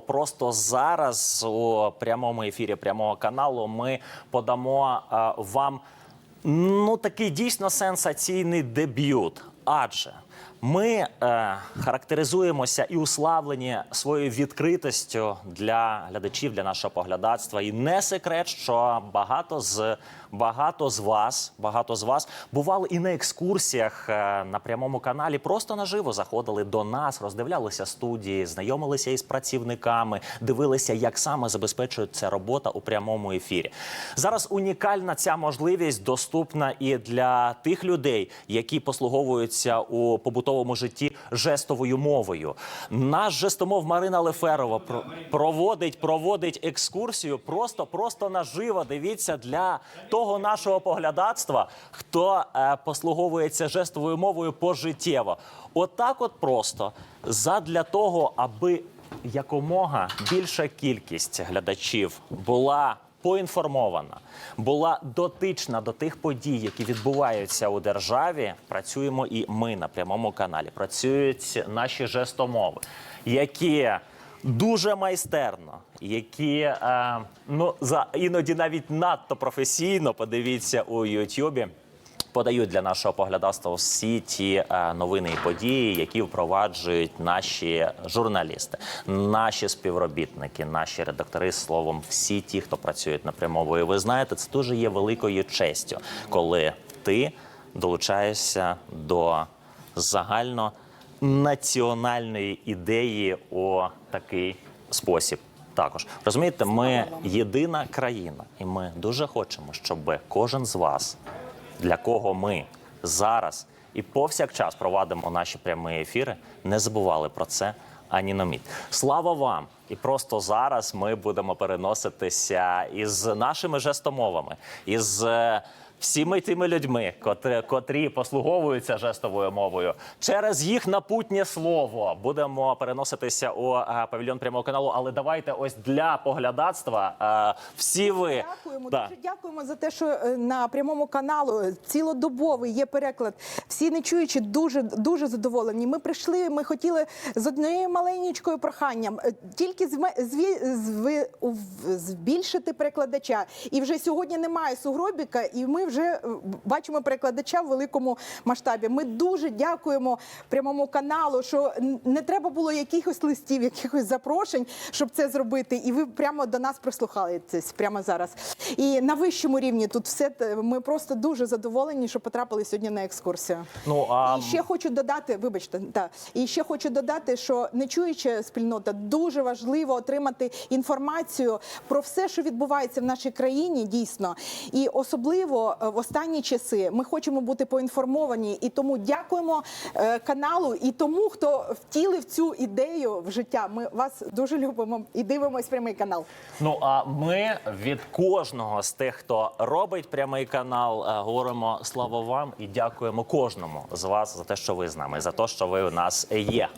Просто зараз у прямому ефірі прямого каналу ми подамо а, вам ну такий дійсно сенсаційний дебют. Адже ми е, характеризуємося і уславлені своєю відкритостю для глядачів, для нашого поглядацтва. І не секрет, що багато з багато з вас, багато з вас бували і на екскурсіях е, на прямому каналі, просто наживо заходили до нас, роздивлялися студії, знайомилися із працівниками, дивилися, як саме забезпечується робота у прямому ефірі. Зараз унікальна ця можливість доступна і для тих людей, які послуговуються у побутовому житті жестовою мовою. Наш жестомов Марина Леферова про- проводить, проводить екскурсію просто, просто наживо. Дивіться для того нашого поглядацтва, хто е, послуговується жестовою мовою пожиттєво. Отак, от просто задля того, аби якомога більша кількість глядачів була поінформована, була дотична до тих подій, які відбуваються у державі. Працюємо і ми на прямому каналі. Працюють наші жестомови, які дуже майстерно, які е, ну за іноді навіть надто професійно подивіться у Ютубі. Подають для нашого поглядацтва всі ті е, новини і події, які впроваджують наші журналісти, наші співробітники, наші редактори, словом, всі ті, хто працюють напряму. І ви знаєте, це дуже є великою честю, коли ти долучаєшся до загально національної ідеї у такий спосіб. Також розумієте, ми єдина країна, і ми дуже хочемо, щоб кожен з вас для кого ми зараз і повсякчас провадимо наші прямі ефіри, не забували про це ані на мить. Слава вам! І просто зараз ми будемо переноситися із нашими жестомовами, із е, всіми тими людьми, котрі, котрі послуговуються жестовою мовою, через їх напутнє слово будемо переноситися у е, павільйон прямого каналу. Але давайте ось для поглядацтва е, всі ви Дякуємо, Да. дуже дякуємо за те, що е, на прямому каналу цілодобовий є переклад. Всі не чуючи, дуже дуже задоволені. Ми прийшли. Ми хотіли з однією маленькою проханням тільки зви- збільшити перекладача. І вже сьогодні немає сугробіка, і ми вже е, бачимо перекладача в великому масштабі. Ми дуже дякуємо прямому каналу, що не треба було якихось листів, якихось запрошень, щоб це зробити. І ви прямо до нас прислухаєтесь прямо зараз. І на вищому рівні тут все ми просто дуже задоволені, що потрапили сьогодні на екскурсію. Ну а І ще хочу додати, вибачте, та і ще хочу додати, що не чуюча спільнота дуже важливо отримати інформацію про все, що відбувається в нашій країні, дійсно. І особливо е, в останні часи ми хочемо бути поінформовані. І тому дякуємо е, каналу і тому, хто втілив цю ідею в життя. Ми вас дуже любимо і дивимось прямий канал. Ну а ми від кожного з тих, хто робить прямий канал, е, говоримо слава вам і дякуємо кожному з вас за те, що ви з нами, за те, що ви у нас є.